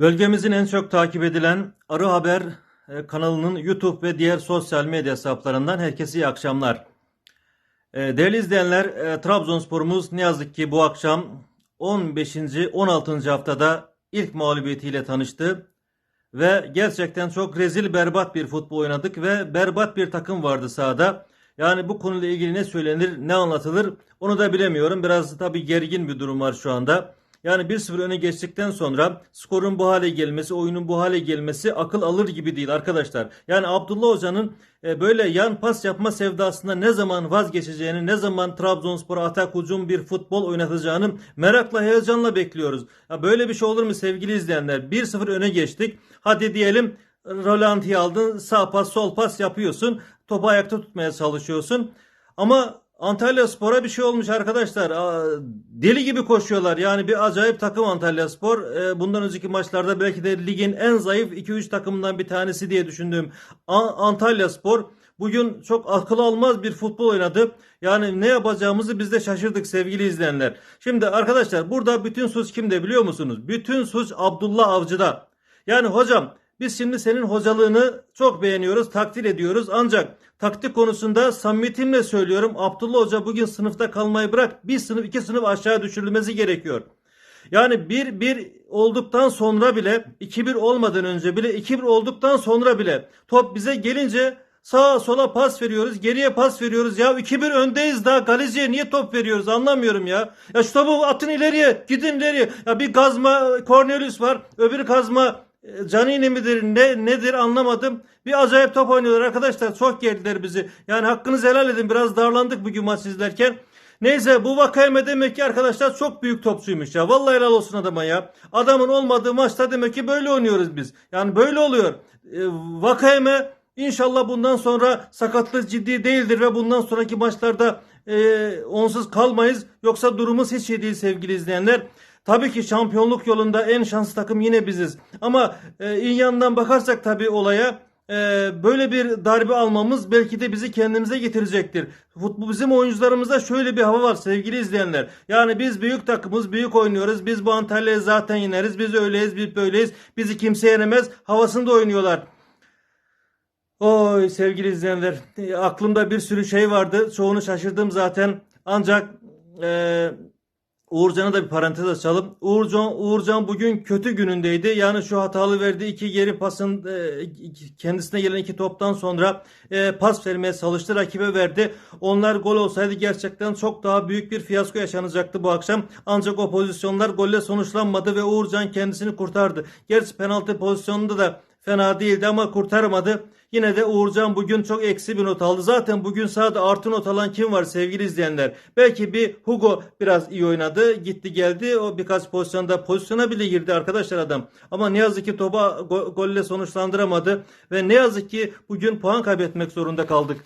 Bölgemizin en çok takip edilen Arı Haber e, kanalının YouTube ve diğer sosyal medya hesaplarından herkese iyi akşamlar. E, Değerli izleyenler, e, Trabzonspor'umuz ne yazık ki bu akşam 15. 16. haftada ilk mağlubiyetiyle tanıştı. Ve gerçekten çok rezil berbat bir futbol oynadık ve berbat bir takım vardı sahada. Yani bu konuyla ilgili ne söylenir ne anlatılır onu da bilemiyorum. Biraz tabii gergin bir durum var şu anda. Yani 1-0 öne geçtikten sonra skorun bu hale gelmesi, oyunun bu hale gelmesi akıl alır gibi değil arkadaşlar. Yani Abdullah Hoca'nın e, böyle yan pas yapma sevdasında ne zaman vazgeçeceğini, ne zaman Trabzonspor'a atak hücum bir futbol oynatacağını merakla, heyecanla bekliyoruz. Ya böyle bir şey olur mu sevgili izleyenler? 1-0 öne geçtik. Hadi diyelim Rolanti'yi aldın, sağ pas, sol pas yapıyorsun. Topu ayakta tutmaya çalışıyorsun. Ama Antalya Spor'a bir şey olmuş arkadaşlar. Deli gibi koşuyorlar. Yani bir acayip takım Antalya Spor. Ee, Bundan önceki maçlarda belki de ligin en zayıf 2-3 takımından bir tanesi diye düşündüğüm Antalya Spor bugün çok akıl almaz bir futbol oynadı. Yani ne yapacağımızı biz de şaşırdık sevgili izleyenler. Şimdi arkadaşlar burada bütün suç kimde biliyor musunuz? Bütün suç Abdullah Avcı'da. Yani hocam biz şimdi senin hocalığını çok beğeniyoruz, takdir ediyoruz. Ancak taktik konusunda samimiyetimle söylüyorum. Abdullah Hoca bugün sınıfta kalmayı bırak. Bir sınıf, iki sınıf aşağı düşürülmesi gerekiyor. Yani 1-1 olduktan sonra bile 2-1 olmadan önce bile 2-1 olduktan sonra bile top bize gelince sağa sola pas veriyoruz. Geriye pas veriyoruz. Ya 2-1 öndeyiz daha Galizce'ye niye top veriyoruz anlamıyorum ya. Ya şu topu atın ileriye gidin ileriye. Ya bir gazma Cornelius var. Öbür kazma Canini midir ne nedir anlamadım. Bir acayip top oynuyorlar arkadaşlar. Çok geldiler bizi. Yani hakkınızı helal edin. Biraz darlandık bugün maç izlerken. Neyse bu Vakayeme demek ki arkadaşlar çok büyük topçuymuş ya. Vallahi helal olsun adama ya. Adamın olmadığı maçta demek ki böyle oynuyoruz biz. Yani böyle oluyor. E, Vakayeme inşallah bundan sonra sakatlık ciddi değildir ve bundan sonraki maçlarda e, onsuz kalmayız. Yoksa durumumuz hiç iyi değil sevgili izleyenler. Tabii ki şampiyonluk yolunda en şanslı takım yine biziz. Ama e, iyi yandan bakarsak tabii olaya e, böyle bir darbe almamız belki de bizi kendimize getirecektir. Futbol bizim oyuncularımızda şöyle bir hava var sevgili izleyenler. Yani biz büyük takımız, büyük oynuyoruz. Biz bu Antalya'yı zaten yeneriz. Biz öyleyiz, biz böyleyiz. Bizi kimse yenemez. Havasında oynuyorlar. Oy sevgili izleyenler, e, aklımda bir sürü şey vardı. Çoğunu şaşırdım zaten. Ancak e, Uğurcan'a da bir parantez açalım. Uğurcan, Uğurcan bugün kötü günündeydi. Yani şu hatalı verdiği iki geri pasın e, kendisine gelen iki toptan sonra e, pas vermeye çalıştı. Rakibe verdi. Onlar gol olsaydı gerçekten çok daha büyük bir fiyasko yaşanacaktı bu akşam. Ancak o pozisyonlar golle sonuçlanmadı ve Uğurcan kendisini kurtardı. Gerçi penaltı pozisyonunda da fena değildi ama kurtarmadı. Yine de Uğurcan bugün çok eksi bir not aldı. Zaten bugün sahada artı not alan kim var sevgili izleyenler? Belki bir Hugo biraz iyi oynadı. Gitti geldi. O birkaç pozisyonda pozisyona bile girdi arkadaşlar adam. Ama ne yazık ki topa go- golle sonuçlandıramadı. Ve ne yazık ki bugün puan kaybetmek zorunda kaldık.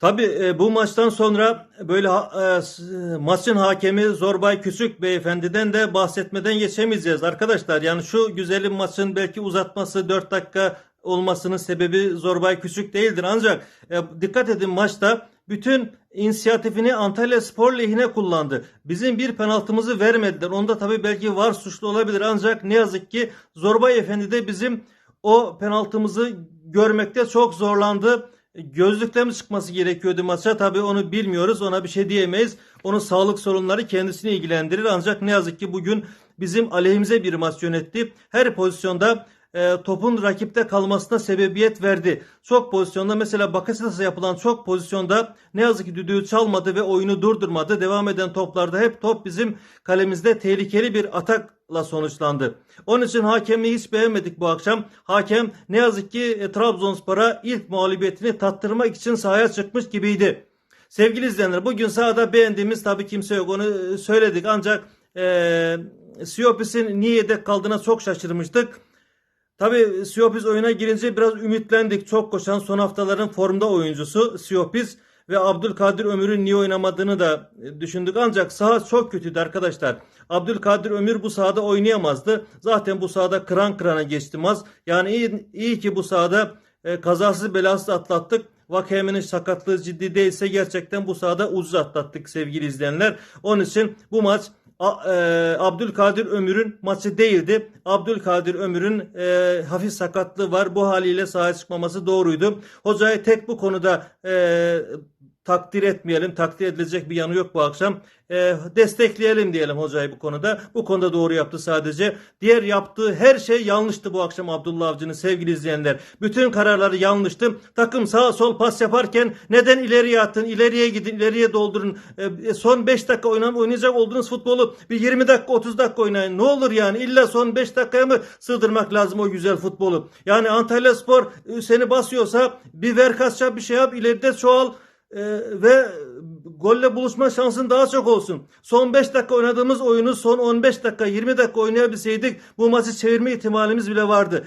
Tabi e, bu maçtan sonra böyle e, maçın hakemi Zorbay Küçük beyefendiden de bahsetmeden geçemeyeceğiz arkadaşlar. Yani şu güzelim maçın belki uzatması 4 dakika olmasının sebebi Zorbay Küçük değildir. Ancak e, dikkat edin maçta bütün inisiyatifini Antalya Spor lehine kullandı. Bizim bir penaltımızı vermediler. Onda tabii belki var suçlu olabilir ancak ne yazık ki Zorbay Efendi de bizim o penaltımızı görmekte çok zorlandı. Gözlükle mi çıkması gerekiyordu maça? Tabii onu bilmiyoruz. Ona bir şey diyemeyiz. Onun sağlık sorunları kendisini ilgilendirir. Ancak ne yazık ki bugün bizim aleyhimize bir maç yönetti. Her pozisyonda e, topun rakipte kalmasına sebebiyet verdi. Çok pozisyonda mesela Bakasetas'a yapılan çok pozisyonda ne yazık ki düdüğü çalmadı ve oyunu durdurmadı. Devam eden toplarda hep top bizim kalemizde tehlikeli bir atakla sonuçlandı. Onun için hakemliği hiç beğenmedik bu akşam. Hakem ne yazık ki e, Trabzonspor'a ilk mağlubiyetini tattırmak için sahaya çıkmış gibiydi. Sevgili izleyenler bugün sahada beğendiğimiz tabii kimse yok onu e, söyledik ancak e, Siopis'in niye yedek kaldığına çok şaşırmıştık. Tabii Siopis oyuna girince biraz ümitlendik. Çok koşan son haftaların formda oyuncusu Siopis ve Abdülkadir Ömür'ün niye oynamadığını da e, düşündük. Ancak saha çok kötüydü arkadaşlar. Abdülkadir Ömür bu sahada oynayamazdı. Zaten bu sahada kıran kırana geçti. Yani iyi, iyi ki bu sahada e, kazasız belasız atlattık. Vakayeme'nin sakatlığı ciddi değilse gerçekten bu sahada ucuz atlattık sevgili izleyenler. Onun için bu maç A- e, Abdülkadir Ömür'ün maçı değildi. Abdülkadir Ömür'ün e, hafif sakatlığı var. Bu haliyle sahaya çıkmaması doğruydu. Hocayı tek bu konuda e, takdir etmeyelim. Takdir edilecek bir yanı yok bu akşam. E, destekleyelim diyelim hocayı bu konuda. Bu konuda doğru yaptı sadece. Diğer yaptığı her şey yanlıştı bu akşam Abdullah Avcı'nın sevgili izleyenler. Bütün kararları yanlıştı. Takım sağ sol pas yaparken neden ileriye atın, ileriye gidin, ileriye doldurun. E, son 5 dakika oynam oynayacak olduğunuz futbolu bir 20 dakika 30 dakika oynayın. Ne olur yani illa son 5 dakikaya mı sığdırmak lazım o güzel futbolu? Yani Antalya Spor e, seni basıyorsa bir verkas yap bir şey yap ileride çoğal e, ve golle buluşma şansın daha çok olsun. Son 5 dakika oynadığımız oyunu son 15 dakika 20 dakika oynayabilseydik bu maçı çevirme ihtimalimiz bile vardı.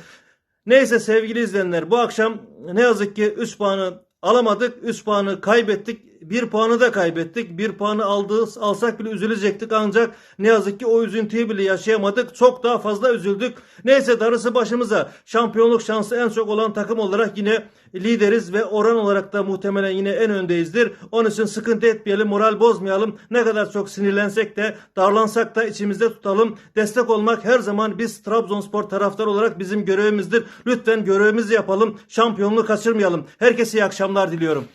Neyse sevgili izleyenler bu akşam ne yazık ki 3 puanı alamadık. 3 puanı kaybettik. 1 puanı da kaybettik. 1 puanı aldığı, alsak bile üzülecektik ancak ne yazık ki o üzüntüyü bile yaşayamadık. Çok daha fazla üzüldük. Neyse darısı başımıza. Şampiyonluk şansı en çok olan takım olarak yine lideriz ve oran olarak da muhtemelen yine en öndeyizdir. Onun için sıkıntı etmeyelim, moral bozmayalım. Ne kadar çok sinirlensek de, darlansak da içimizde tutalım. Destek olmak her zaman biz Trabzonspor taraftarı olarak bizim görevimizdir. Lütfen görevimizi yapalım. Şampiyonluğu kaçırmayalım. Herkese iyi akşamlar diliyorum.